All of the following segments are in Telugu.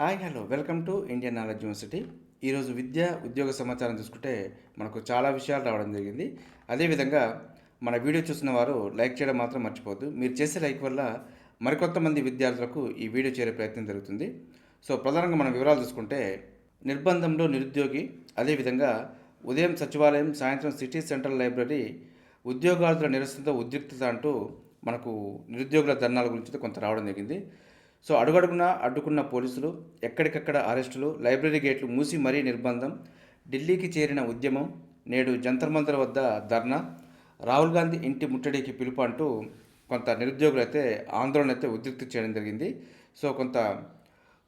Hi hello. Welcome to Indian knowledge university. ఈరోజు విద్య ఉద్యోగ సమాచారం చూసుకుంటే మనకు చాలా విషయాలు రావడం జరిగింది. అదేవిధంగా మన వీడియో చూసిన వారు లైక్ చేయడం మాత్రం మర్చిపోవద్దు. మీరు చేసే లైక్ వల్ల మరికొంతమంది విద్యార్థులకు ఈ వీడియో చేరే ప్రయత్నం జరుగుతుంది. సో ప్రధానంగా మనం వివరాలు చూసుకుంటే నిర్బంధంలో నిరుద్యోగి అదేవిధంగా ఉదయం సచివాలయం సాయంత్రం సిటీ సెంట్రల్ లైబ్రరీ ఉద్యోగార్థుల నిరసనతో ఉద్రిక్తత అంటూ మనకు నిరుద్యోగుల ధర్నాల గురించి కొంత రావడం జరిగింది. సో అడుగడుగునా అడ్డుకున్న పోలీసులు ఎక్కడికక్కడ అరెస్టులు లైబ్రరీ గేట్లు మూసి మరీ నిర్బంధం ఢిల్లీకి చేరిన ఉద్యమం నేడు జంతర్ మంతర్ వద్ద ధర్నా రాహుల్ గాంధీ ఇంటి ముట్టడికి పిలుపు అంటూ కొంత నిరుద్యోగులు అయితే ఆందోళన అయితే ఉద్రిక్తి చేయడం జరిగింది. సో కొంత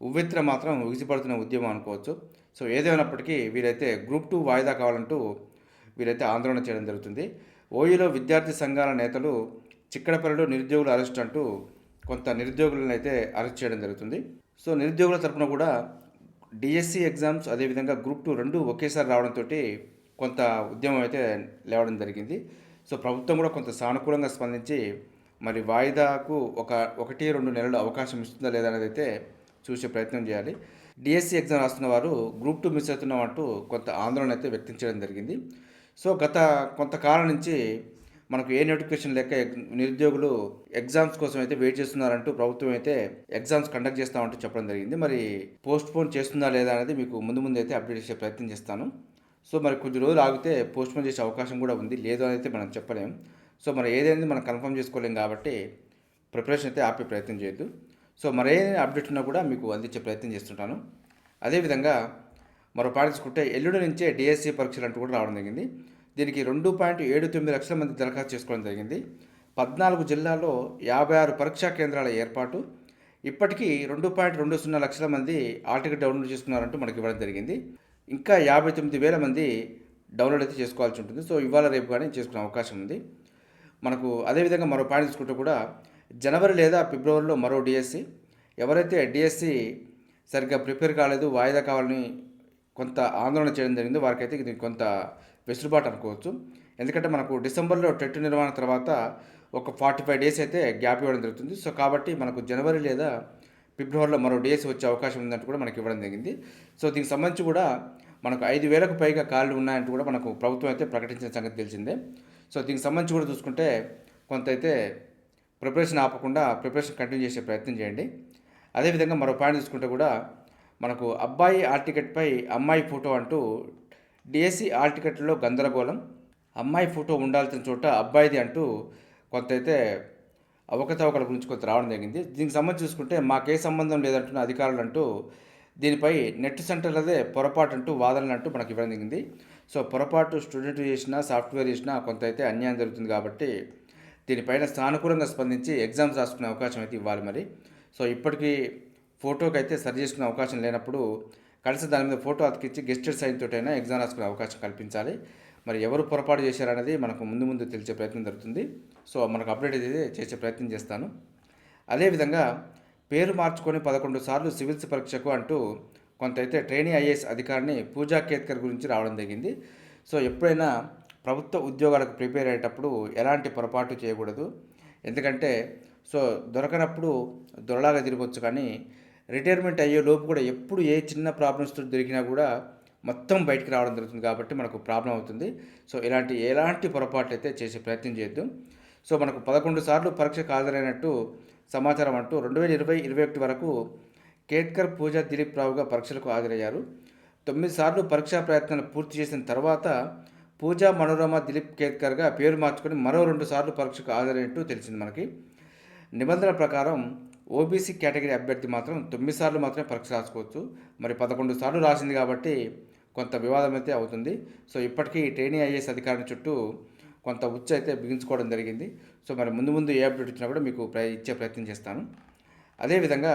ఉవ్వెత్తిన మాత్రం ఉగిసిపడుతున్న ఉద్యమం అనుకోవచ్చు. సో ఏదేమైనప్పటికీ వీరైతే గ్రూప్ టూ వాయిదా కావాలంటూ వీరైతే ఆందోళన చేయడం జరుగుతుంది. ఓయూలో విద్యార్థి సంఘాల నేతలు చిక్కడపల్లిలో నిరుద్యోగులు అరెస్ట్ అంటూ కొంత నిరుద్యోగులను అయితే అరెస్ట్ చేయడం జరుగుతుంది. సో నిరుద్యోగుల తరపున కూడా డిఎస్సి ఎగ్జామ్స్ అదేవిధంగా గ్రూప్ టూ రెండు ఒకేసారి రావడంతో కొంత ఉద్యమం అయితే లేవడం జరిగింది. సో ప్రభుత్వం కూడా కొంత సానుకూలంగా స్పందించి మరి వాయిదాకు ఒక ఒకటి రెండు నెలలు అవకాశం ఇస్తుందా లేదా అనేది అయితే చూసే ప్రయత్నం చేయాలి. డిఎస్సి ఎగ్జామ్ రాస్తున్న వారు గ్రూప్ టూ మిస్ అవుతున్నాం అంటూ కొంత ఆందోళన అయితే వ్యక్తం చేయడం జరిగింది. సో గత కొంతకాలం నుంచి మనకు ఏ నోటిఫికేషన్ లేక నిరుద్యోగులు ఎగ్జామ్స్ కోసం అయితే వెయిట్ చేస్తున్నారంటూ ప్రభుత్వం అయితే ఎగ్జామ్స్ కండక్ట్ చేస్తామంటూ చెప్పడం జరిగింది. మరి పోస్ట్ పోన్ చేస్తుందా లేదా అనేది మీకు ముందు ముందు అయితే అప్డేట్ చేసే ప్రయత్నం చేస్తాను. సో మరి కొద్ది రోజులు ఆగితే పోస్ట్ పోన్ చేసే అవకాశం కూడా ఉంది. లేదు అని అయితే మనం చెప్పలేం. సో మరి ఏదైనా మనం కన్ఫర్మ్ చేసుకోలేం కాబట్టి ప్రిపరేషన్ అయితే ఆపే ప్రయత్నం చేయొద్దు. సో మరి ఏదైనా అప్డేట్ ఉన్నా కూడా మీకు అందించే ప్రయత్నం చేస్తుంటాను. అదేవిధంగా మరో పాటించుకుంటే ఎల్లుండి నుంచే డిఎస్సి పరీక్షలు అంటూ కూడా రావడం జరిగింది. దీనికి రెండు పాయింట్ ఏడు తొమ్మిది లక్షల మంది దరఖాస్తు చేసుకోవడం జరిగింది. పద్నాలుగు జిల్లాల్లో యాభై ఆరు పరీక్షా కేంద్రాల ఏర్పాటు. ఇప్పటికీ రెండు పాయింట్ రెండు సున్నా లక్షల మంది ఆర్టికల్ డౌన్లోడ్ చేసుకున్నారంటూ మనకి ఇవ్వడం జరిగింది. ఇంకా యాభై తొమ్మిది వేల మంది డౌన్లోడ్ అయితే చేసుకోవాల్సి ఉంటుంది. సో ఇవాళ రేపు కానీ చేసుకునే అవకాశం ఉంది. మనకు అదేవిధంగా మరో పాయింట్ తీసుకుంటే కూడా జనవరి లేదా ఫిబ్రవరిలో మరో డిఎస్సి. ఎవరైతే డిఎస్సి సరిగ్గా ప్రిపేర్ కాలేదు వాయిదా కావాలని కొంత ఆందోళన చేయడం జరిగింది. వారికైతే ఇది కొంత వెసులుబాటు అనుకోవచ్చు. ఎందుకంటే మనకు డిసెంబర్లో టెట్ నిర్వహణ తర్వాత ఒక ఫార్టీ ఫైవ్ డేస్ అయితే గ్యాప్ ఇవ్వడం జరుగుతుంది. సో కాబట్టి మనకు జనవరి లేదా ఫిబ్రవరిలో మరో డేస్ వచ్చే అవకాశం ఉందంటూ కూడా మనకి ఇవ్వడం జరిగింది. సో దీనికి సంబంధించి కూడా మనకు ఐదు వేలకు పైగా కాళ్ళు ఉన్నాయంటూ కూడా మనకు ప్రభుత్వం అయితే ప్రకటించిన సంగతి తెలిసిందే. సో దీనికి సంబంధించి కూడా చూసుకుంటే కొంత అయితే ప్రిపరేషన్ ఆపకుండా ప్రిపరేషన్ కంటిన్యూ చేసే ప్రయత్నం చేయండి. అదేవిధంగా మరో పాయింట్ తీసుకుంటే కూడా మనకు అబ్బాయి ఆల్ టికెట్పై అమ్మాయి ఫోటో అంటూ డిఎస్సి ఆల్ టికెట్లో గందరగోళం. అమ్మాయి ఫోటో ఉండాల్సిన చోట అబ్బాయిది అంటూ కొంత అయితే అవకతవకల గురించి కొంత రావడం జరిగింది. దీనికి సంబంధించి చూసుకుంటే మాకే సంబంధం లేదంటున్న అధికారులు అంటూ దీనిపై నెట్ సెంటర్లదే పొరపాటు అంటూ వాదనలు అంటూ మనకి ఇవ్వడం జరిగింది. సో పొరపాటు స్టూడెంట్ చేసినా సాఫ్ట్వేర్ చేసినా కొంత అయితే అన్యాయం జరుగుతుంది కాబట్టి దీనిపైన సానుకూలంగా స్పందించి ఎగ్జామ్స్ రాసుకునే అవకాశం అయితే ఇవ్వాలి మరి. సో ఇప్పటికీ ఫోటోకి అయితే సరి చేసుకునే అవకాశం లేనప్పుడు కలిసి దాని మీద ఫోటో అతికిచ్చి గెస్టెడ్ సైన్ తోటైనా ఎగ్జామ్ రాసుకునే అవకాశం కల్పించాలి. మరి ఎవరు పొరపాటు చేశారనేది మనకు ముందు ముందు తెలిసే ప్రయత్నం జరుగుతుంది. సో మనకు అప్డేట్ అయితే చేసే ప్రయత్నం చేస్తాను. అదేవిధంగా పేరు మార్చుకొని పదకొండు సార్లు సివిల్స్ పరీక్షకు అంటూ కొంత అయితే ట్రైనీ ఐఏఎస్ అధికారిని పూజా కేత్కర్ గురించి రావడం జరిగింది. సో ఎప్పుడైనా ప్రభుత్వ ఉద్యోగాలకు ప్రిపేర్ అయ్యేటప్పుడు ఎలాంటి పొరపాటు చేయకూడదు. ఎందుకంటే సో దొరకనప్పుడు దొరలాగా తిరగవచ్చు కానీ రిటైర్మెంట్ అయ్యే లోపు కూడా ఎప్పుడు ఏ చిన్న ప్రాబ్లమ్స్ దొరికినా కూడా మొత్తం బయటికి రావడం జరుగుతుంది కాబట్టి మనకు ప్రాబ్లం అవుతుంది. సో ఇలాంటి ఎలాంటి పొరపాట్లు అయితే చేసే ప్రయత్నం చేయొద్దు సో మనకు పదకొండు సార్లు పరీక్షకు హాజరైనట్టు సమాచారం అంటూ రెండు వేల ఇరవై ఇరవై ఒకటి వరకు కేత్కర్ పూజ దిలీప్ రావుగా పరీక్షలకు హాజరయ్యారు. తొమ్మిది సార్లు పరీక్షా ప్రయత్నాలు పూర్తి చేసిన తర్వాత పూజా మనోరమ దిలీప్ కేత్కర్గా పేరు మార్చుకొని మరో రెండు సార్లు పరీక్షకు హాజరైనట్టు తెలిసింది మనకి. నిబంధనల ప్రకారం ఓబీసీ కేటగిరీ అభ్యర్థి మాత్రం తొమ్మిది సార్లు మాత్రమే పరీక్ష రాసుకోవచ్చు. మరి పదకొండు సార్లు రాసింది కాబట్టి కొంత వివాదం అయితే అవుతుంది. సో ఇప్పటికీ ట్రైనింగ్ ఐఏఎస్ అధికారిని చుట్టూ కొంత ఉచ్చ అయితే బిగించుకోవడం జరిగింది. సో మరి ముందు ముందు ఏ అప్డేట్ వచ్చినా కూడా మీకు ప్ర ఇచ్చే ప్రయత్నం చేస్తాను. అదేవిధంగా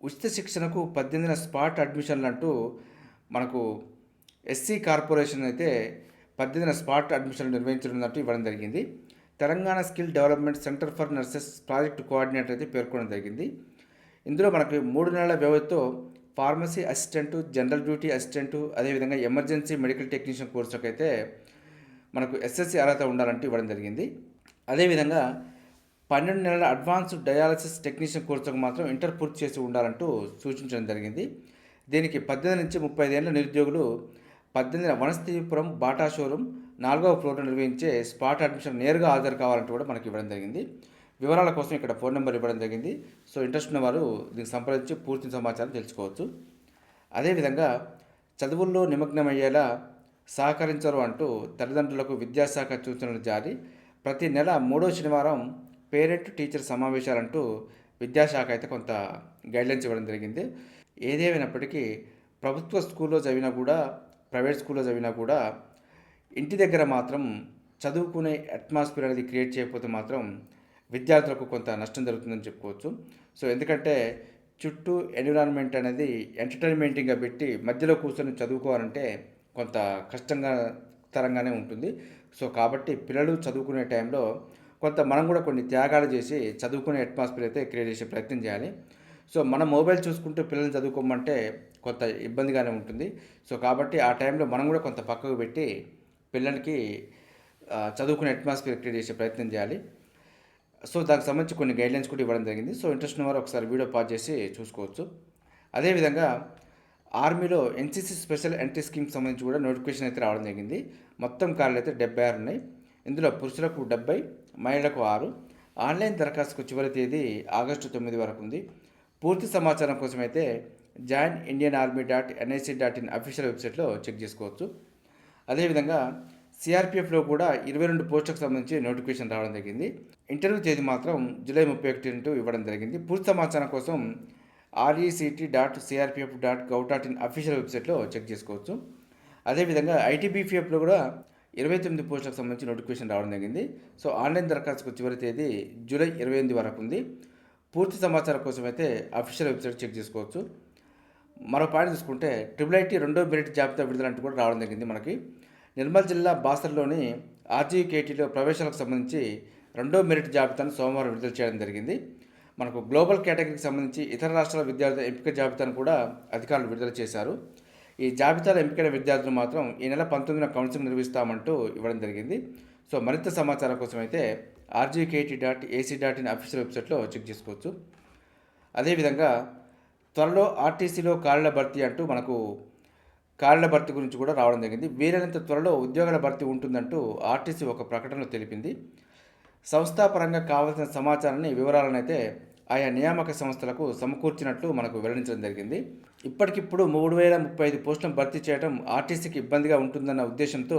ఉచిత శిక్షణకు పద్దెనిమిదిన స్పాట్ అడ్మిషన్లు అంటూ మనకు ఎస్సీ కార్పొరేషన్ అయితే పద్దెనిమిదిన స్పాట్ అడ్మిషన్లు నిర్వహించనున్నట్టు ఇవ్వడం జరిగింది. Telangana skill development centre for nurses project coordinator అయితే పేర్కొనడం జరిగింది. ఇందులో మనకి మూడు నెలల వ్యవధితో pharmacy assistant general duty assistant అదేవిధంగా ఎమర్జెన్సీ మెడికల్ టెక్నీషియన్ కోర్సులకు అయితే మనకు ఎస్ఎస్సి అర్హత ఉండాలంటూ ఇవ్వడం జరిగింది. అదేవిధంగా పన్నెండు నెలల అడ్వాన్స్డ్ డయాలసిస్ టెక్నీషియన్ కోర్సుకు మాత్రం ఇంటర్ పూర్తి చేసి ఉండాలంటూ సూచించడం జరిగింది. దీనికి పద్దెనిమిది నుంచి ముప్పై ఐదేళ్ళ నిరుద్యోగులు పద్దెనిమిది వనస్థీపురం బాటా షోరూమ్ నాలుగవ ఫ్లోర్లో నిర్వహించే స్పాట్ అడ్మిషన్ నేరుగా హాజరు కావాలంటూ కూడా మనకి ఇవ్వడం జరిగింది. వివరాల కోసం ఇక్కడ ఫోన్ నెంబర్ ఇవ్వడం జరిగింది. సో ఇంట్రెస్ట్ ఉన్న వారు దీనికి సంప్రదించి పూర్తి సమాచారం తెలుసుకోవచ్చు. అదేవిధంగా చదువుల్లో నిమగ్నమయ్యేలా సహకరించరు అంటూ తల్లిదండ్రులకు విద్యాశాఖ సూచనలు జారీ. ప్రతి నెల మూడో శనివారం పేరెంట్ టీచర్ సమావేశాలంటూ విద్యాశాఖ అయితే కొంత గైడ్లైన్స్ ఇవ్వడం జరిగింది. ఏదేమైనప్పటికీ ప్రభుత్వ స్కూల్లో చదివినా కూడా ప్రైవేట్ స్కూల్లో చదివినా కూడా ఇంటి దగ్గర మాత్రం చదువుకునే అట్మాస్ఫియర్ అనేది క్రియేట్ చేయకపోతే మాత్రం విద్యార్థులకు కొంత నష్టం జరుగుతుందని చెప్పుకోవచ్చు. సో ఎందుకంటే చుట్టూ ఎన్విరాన్మెంట్ అనేది ఎంటర్టైన్మెంటింగ్గా పెట్టి మధ్యలో కూర్చొని చదువుకోవాలంటే కొంత కష్టంగా తరంగానే ఉంటుంది. సో కాబట్టి పిల్లలు చదువుకునే టైంలో కొంత మనం కూడా కొన్ని త్యాగాలు చేసి చదువుకునే అట్మాస్ఫియర్ అయితే క్రియేట్ చేసే ప్రయత్నం చేయాలి. సో మనం మొబైల్ చూసుకుంటూ పిల్లల్ని చదువుకోమంటే కొంత ఇబ్బందిగానే ఉంటుంది. సో కాబట్టి ఆ టైంలో మనం కూడా కొంత పక్కకు పెట్టి పిల్లలకి చదువుకునే అట్మాస్ఫియర్ క్రియేట్ చేసే ప్రయత్నం చేయాలి. సో దానికి సంబంధించి కొన్ని గైడ్లైన్స్ కూడా ఇవ్వడం జరిగింది. సో ఇంట్రెస్ట్ ఉన్నవారు ఒకసారి వీడియో పాజ్ చేసి చూసుకోవచ్చు. అదేవిధంగా ఆర్మీలో ఎన్సీసీ స్పెషల్ ఎంట్రీ స్కీమ్కి సంబంధించి కూడా నోటిఫికేషన్ అయితే రావడం జరిగింది. మొత్తం కార్లు అయితే డెబ్బై ఆరు ఉన్నాయి. ఇందులో పురుషులకు డెబ్బై మహిళలకు ఆరు. ఆన్లైన్ దరఖాస్తుకు చివరి తేదీ ఆగస్టు తొమ్మిది వరకు ఉంది. పూర్తి సమాచారం కోసం అయితే join Indian army dot NIC dot in official వెబ్సైట్లో చెక్ చేసుకోవచ్చు. అదేవిధంగా సిఆర్పిఎఫ్లో కూడా ఇరవై రెండు పోస్టులకు సంబంధించి నోటిఫికేషన్ రావడం జరిగింది. ఇంటర్వ్యూ తేదీ మాత్రం జూలై ముప్పై ఒకటి అంటూ ఇవ్వడం జరిగింది. పూర్తి సమాచారం కోసం RECT dot CRPF dot gov dot in official వెబ్సైట్లో చెక్ చేసుకోవచ్చు. అదేవిధంగా ఐటీబీపీఎఫ్లో కూడా ఇరవై తొమ్మిది పోస్టులకు సంబంధించి నోటిఫికేషన్ రావడం జరిగింది. సో ఆన్లైన్ దరఖాస్తుకు చివరి తేదీ జూలై ఇరవై ఎనిమిది వరకు ఉంది. పూర్తి సమాచారం కోసం అయితే అఫీషియల్ వెబ్సైట్ చెక్ చేసుకోవచ్చు. మరో పాయింట్ చూసుకుంటే ట్రిపుల్ ఐటీ రెండో మెరిట్ జాబితా విడుదల అంటూ కూడా రావడం జరిగింది మనకి. నిర్మల్ జిల్లా బాసర్లోని ఆర్జీకేటీలో ప్రవేశాలకు సంబంధించి రెండో మెరిట్ జాబితాను సోమవారం విడుదల చేయడం జరిగింది. మనకు గ్లోబల్ కేటగిరీకి సంబంధించి ఇతర రాష్ట్రాల విద్యార్థుల ఎంపిక జాబితాను కూడా అధికారులు విడుదల చేశారు. ఈ జాబితాలో ఎంపికైన విద్యార్థులు మాత్రం ఈ నెల పంతొమ్మిదిన కౌన్సిలింగ్ నిర్వహిస్తామంటూ ఇవ్వడం జరిగింది. సో మరింత సమాచారం కోసం అయితే RGKT dot AC dot in official వెబ్సైట్లో చెక్ చేసుకోవచ్చు. అదేవిధంగా త్వరలో ఆర్టీసీలో ఖాళీల భర్తీ అంటూ మనకు ఖాళీల భర్తీ గురించి కూడా రావడం జరిగింది. వీలైనంత త్వరలో ఉద్యోగాల భర్తీ ఉంటుందంటూ ఆర్టీసీ ఒక ప్రకటనలో తెలిపింది. సంస్థాపరంగా కావాల్సిన సమాచారాన్ని వివరాలను అయితే ఆయా నియామక సంస్థలకు సమకూర్చినట్లు మనకు వెల్లడించడం జరిగింది. ఇప్పటికిప్పుడు మూడు వేల ముప్పై ఐదు పోస్టులను భర్తీ చేయడం ఆర్టీసీకి ఇబ్బందిగా ఉంటుందన్న ఉద్దేశంతో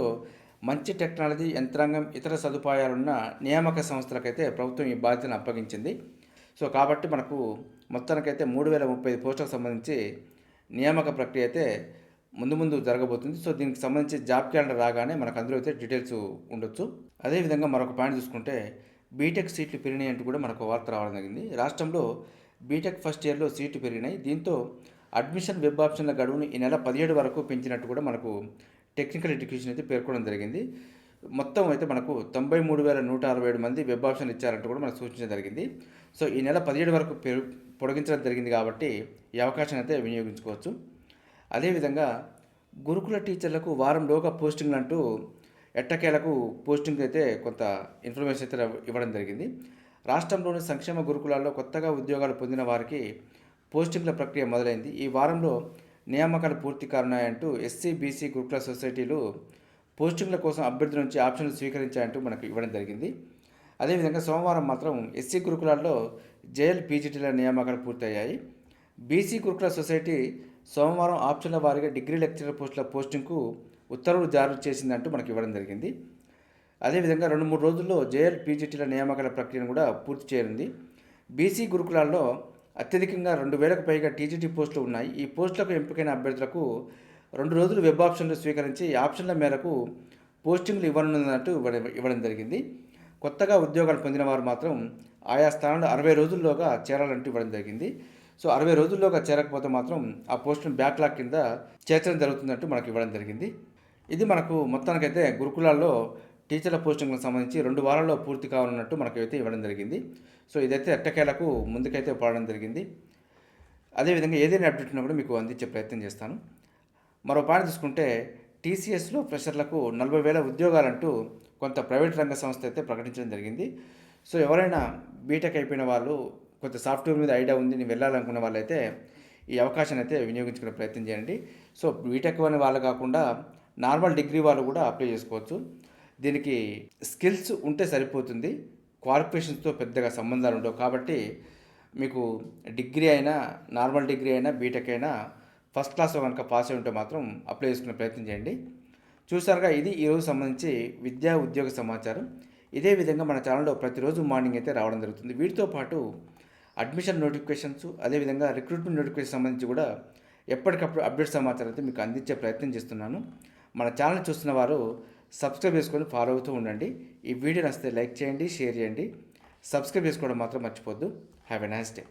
మంచి టెక్నాలజీ యంత్రాంగం ఇతర సదుపాయాలున్న నియామక సంస్థలకైతే ప్రభుత్వం ఈ బాధ్యతను అప్పగించింది. సో కాబట్టి మనకు మొత్తానికైతే మూడు వేల ముప్పై ఐదు పోస్టులకు సంబంధించి నియామక ప్రక్రియ అయితే ముందు ముందు జరగబోతుంది. సో దీనికి సంబంధించి జాబ్ క్యాలెండర్ రాగానే మనకు అందులో అయితే డీటెయిల్స్ ఉండొచ్చు. అదేవిధంగా మరొక పాయింట్ చూసుకుంటే బీటెక్ సీట్లు పెరిగినాయి అంటూ కూడా మనకు వార్త రావడం జరిగింది. రాష్ట్రంలో బీటెక్ ఫస్ట్ ఇయర్లో సీట్లు పెరిగినాయి. దీంతో అడ్మిషన్ వెబ్ ఆప్షన్ల గడువును ఈ నెల పదిహేడు వరకు పెంచినట్టు కూడా మనకు టెక్నికల్ ఎడ్యుకేషన్ అయితే పేర్కొనడం జరిగింది. మొత్తం అయితే మనకు తొంభై మూడు వేల నూట అరవై ఏడు మంది వెబ్ ఆప్షన్ ఇచ్చారంటూ కూడా మనకు సూచించడం జరిగింది. సో ఈ నెల పదిహేడు వరకు పెరు పొడిగించడం జరిగింది కాబట్టి ఈ అవకాశాన్ని అయితే వినియోగించుకోవచ్చు. అదేవిధంగా గురుకుల టీచర్లకు వారంలోగా పోస్టింగ్లు అంటూ ఎట్టకేలకు పోస్టింగ్ అయితే కొంత ఇన్ఫర్మేషన్ అయితే ఇవ్వడం జరిగింది. రాష్ట్రంలోని సంక్షేమ గురుకులాల్లో కొత్తగా ఉద్యోగాలు పొందిన వారికి పోస్టింగ్ల ప్రక్రియ మొదలైంది. ఈ వారంలో నియామకాలు పూర్తి కానున్నాయంటూ ఎస్సీ బీసీ గురుకుల సొసైటీలు పోస్టింగ్ల కోసం అభ్యర్థుల నుంచి ఆప్షన్లు స్వీకరించాయంటూ మనకు ఇవ్వడం జరిగింది. అదేవిధంగా సోమవారం మాత్రం ఎస్సీ గురుకులాల్లో జేఎల్ పీజీటీల నియామకాలు పూర్తయ్యాయి. బీసీ గురుకుల సొసైటీ సోమవారం ఆప్షన్ల వారీగా డిగ్రీ లెక్చరర్ పోస్టుల పోస్టింగ్కు ఉత్తర్వులు జారీ చేసిందంటూ మనకి ఇవ్వడం జరిగింది. అదేవిధంగా రెండు మూడు రోజుల్లో జేఎల్ పీజీటీల నియామకాల ప్రక్రియను కూడా పూర్తి చేయనుంది. బీసీ గురుకులాల్లో అత్యధికంగా రెండు వేలకు పైగా టీజీటీ పోస్టులు ఉన్నాయి. ఈ పోస్టులకు ఎంపికైన అభ్యర్థులకు రెండు రోజులు వెబ్ ఆప్షన్లు స్వీకరించి ఆప్షన్ల మేరకు పోస్టింగ్లు ఇవ్వనున్నట్టు ఇవ్వడం ఇవ్వడం జరిగింది. కొత్తగా ఉద్యోగాలు పొందిన వారు మాత్రం ఆయా స్థానంలో అరవై రోజుల్లోగా చేరాలంటూ ఇవ్వడం జరిగింది. సో అరవై రోజుల్లోగా చేరకపోతే మాత్రం ఆ పోస్టును బ్యాక్లాగ్ కింద చేర్చడం జరుగుతుందంటూ మనకు ఇవ్వడం జరిగింది. ఇది మనకు మొత్తానికైతే గురుకులాల్లో టీచర్ల పోస్టింగ్లకు సంబంధించి రెండు వారాల్లో పూర్తి కావాలన్నట్టు మనకైతే ఇవ్వడం జరిగింది. సో ఇదైతే ఎట్టకేలకు ముందుకైతే పాడడం జరిగింది. అదేవిధంగా ఏదైనా అప్డేట్ ఉన్నా కూడా మీకు అందించే ప్రయత్నం చేస్తాను. మరో పాయింట్ తీసుకుంటే టీసీఎస్లో ఫ్రెషర్లకు నలభై వేల ఉద్యోగాలంటూ కొంత ప్రైవేట్ రంగ సంస్థ అయితే ప్రకటించడం జరిగింది. సో ఎవరైనా బీటెక్ అయిపోయిన వాళ్ళు కొంత సాఫ్ట్వేర్ మీద ఐడియా ఉంది నేను వెళ్ళాలనుకున్న వాళ్ళైతే ఈ అవకాశాన్ని అయితే వినియోగించుకునే ప్రయత్నం చేయండి. సో బీటెక్ అనే వాళ్ళు కాకుండా నార్మల్ డిగ్రీ వాళ్ళు కూడా అప్లై చేసుకోవచ్చు. దీనికి స్కిల్స్ ఉంటే సరిపోతుంది. క్వాలిఫికేషన్స్తో పెద్దగా సంబంధాలు ఉండవు. కాబట్టి మీకు డిగ్రీ అయినా నార్మల్ డిగ్రీ అయినా బీటెక్ అయినా ఫస్ట్ క్లాస్లో కనుక పాస్ అయి ఉంటే మాత్రం అప్లై చేసుకునే ప్రయత్నం చేయండి. చూసారుగా ఇది ఈరోజు సంబంధించి విద్యా ఉద్యోగ సమాచారం. ఇదే విధంగా మన ఛానల్లో ప్రతిరోజు మార్నింగ్ అయితే రావడం జరుగుతుంది. వీటితో పాటు అడ్మిషన్ నోటిఫికేషన్స్ అదేవిధంగా రిక్రూట్మెంట్ నోటిఫికేషన్ సంబంధించి కూడా ఎప్పటికప్పుడు అప్డేట్ సమాచారం అయితే మీకు అందించే ప్రయత్నం చేస్తున్నాను. మన ఛానల్ చూస్తున్న వారు సబ్స్క్రైబ్ చేసుకొని ఫాలో అవుతూ ఉండండి. ఈ వీడియో నచ్చితే లైక్ చేయండి షేర్ చేయండి. సబ్స్క్రైబ్ చేసుకోవడం మాత్రం మర్చిపోద్దు హ్యావ్ ఎ నైస్ డే